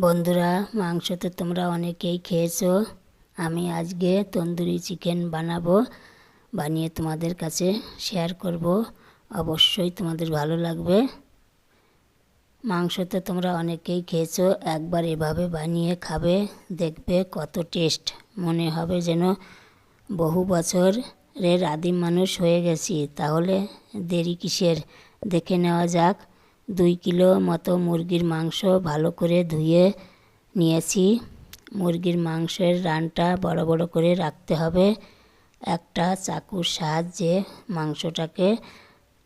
বন্ধুরা, মাংস তো তোমরা অনেকেই খেয়েছো। আমি আজকে তন্দুরি চিকেন বানাবো, বানিয়ে তোমাদের কাছে শেয়ার করব। অবশ্যই তোমাদের ভালো লাগবে। মাংস তো তোমরা অনেকেই খেয়েছো, একবার এভাবে বানিয়ে খাবে, দেখবে কত টেস্ট। মনে হবে যেন বহু বছরের আদিম মানুষ হয়ে গেছি, তাহলে দেরি কিসের? দেখে নেওয়া যাক। দুই কিলো মতো মুরগির মাংস ভালো করে ধুয়ে নিয়েছি। মুরগির মাংসের রানটা বড় বড় করে রাখতে হবে। একটা চাকুর সাহায্যে মাংসটাকে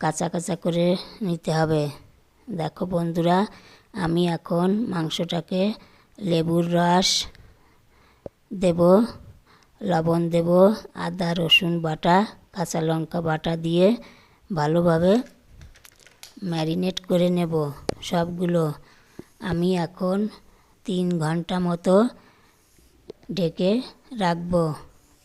কাঁচা কাঁচা করে নিতে হবে। দেখো বন্ধুরা, আমি এখন মাংসটাকে লেবুর রস দেব, লবণ দেব, আদা, রসুন বাটা, কাঁচা লঙ্কা বাটা দিয়ে ভালোভাবে ম্যারিনেট করে নেব সবগুলো। আমি এখন তিন ঘণ্টা মতো ঢেকে রাখব।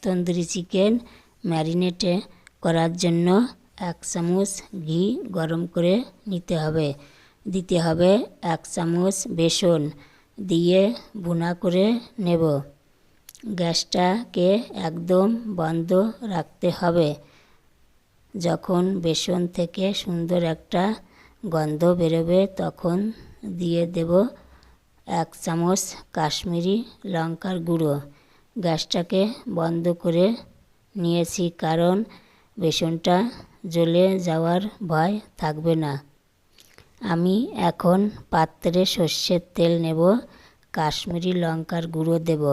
তন্দুরি চিকেন ম্যারিনেটে করার জন্য এক চামচ ঘি গরম করে নিতে হবে। দিতে হবে এক চামচ বেসন দিয়ে ভুনা করে নেব। গ্যাসটাকে একদম বন্ধ রাখতে হবে। যখন বেসন থেকে সুন্দর একটা গন্ধ বেরোবে, তখন দিয়ে দেব এক চামচ কাশ্মীরি লঙ্কার গুঁড়ো। গ্যাসটাকে বন্ধ করে নিয়েছি কারণ বেসনটা জ্বলে যাওয়ার ভয় থাকবে না। আমি এখন পাত্রে সর্ষের তেল নেব, কাশ্মীরি লঙ্কার গুঁড়ো দেব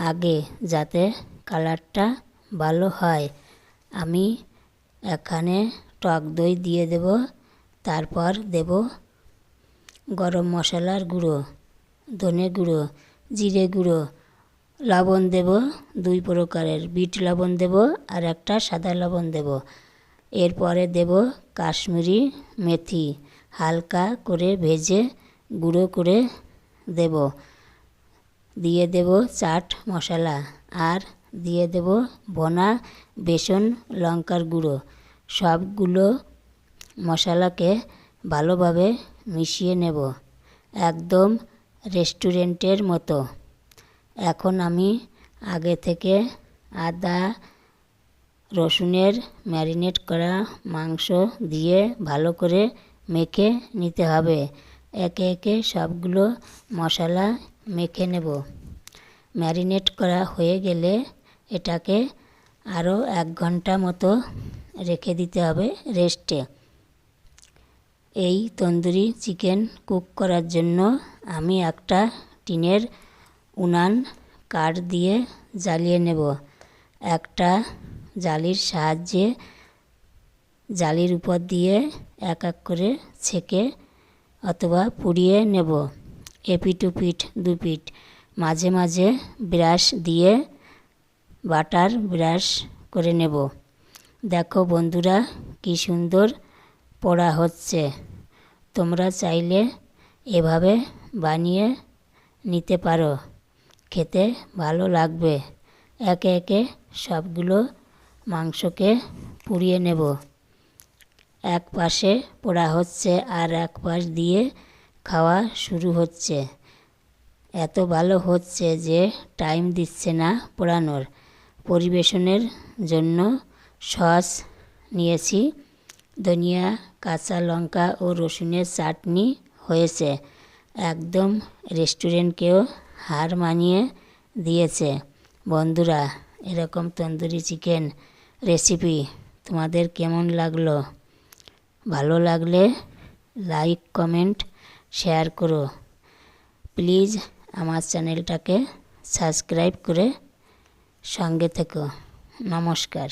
আগে যাতে কালারটা ভালো হয়। আমি এখানে টক দই দিয়ে দেব তারপর দেব গরম মশলার গুঁড়ো, ধনে গুঁড়ো, জিরে গুঁড়ো। লবণ দেব, দুই প্রকারের। বিট লবণ দেব আর একটা সাদা লবণ দেব। এরপরে দেব কাশ্মীরি মেথি। হালকা করে ভেজে গুঁড়ো করে দেব। দিয়ে দেব চাট মশলা আর দিয়ে দেব ভোনা, বেসন, লঙ্কার গুঁড়ো। সবগুলো মশলাকে ভালোভাবে মিশিয়ে নেব, একদম রেস্টুরেন্টের মতো। এখন আমি আগে থেকে আদা, রসুনের ম্যারিনেট করা মাংস দিয়ে ভালো করে মেখে নিতে হবে। একে একে সবগুলো মশলা মেখে নেব। ম্যারিনেট করা হয়ে গেলে এটাকে আরও এক ঘণ্টা মতো রেখে দিতে হবে রেস্টে। এই তন্দুরি চিকেন কুক করার জন্য আমি একটা টিনের উনান কাঠ দিয়ে জ্বালিয়ে নেব। একটা জালির সাহায্যে জালির উপর দিয়ে এক এক করে ছেঁকে অথবা পুড়িয়ে নেব। উপিট দু পিঠ। মাঝে মাঝে ব্রাশ দিয়ে বাটার ব্রাশ করে নেব। দেখো বন্ধুরা, কি সুন্দর পড়া হচ্ছে। তোমরা চাইলে এভাবে বানিয়ে নিতে পারো। খেতে ভালো লাগবে। একে একে সবগুলো মাংসকে পুড়িয়ে নেব। এক পাশে পোড়া হচ্ছে আর এক পাশ দিয়ে খাওয়া শুরু হচ্ছে। এত ভালো হচ্ছে যে টাইম দিচ্ছে না পোড়ানোর। পরিবেশনের জন্য সস নিয়েছি। ধনিয়া, কাঁচা লঙ্কা ও রসুনের চাটনি হয়েছে। একদম রেস্টুরেন্টকেও হার মানিয়ে দিয়েছে। বন্ধুরা, এরকম তন্দুরি চিকেন রেসিপি তোমাদের কেমন লাগল? ভালো লাগলে লাইক, কমেন্ট, শেয়ার করো। প্লিজ আমার চ্যানেলটাকে সাবস্ক্রাইব করে সঙ্গে থেকো। নমস্কার।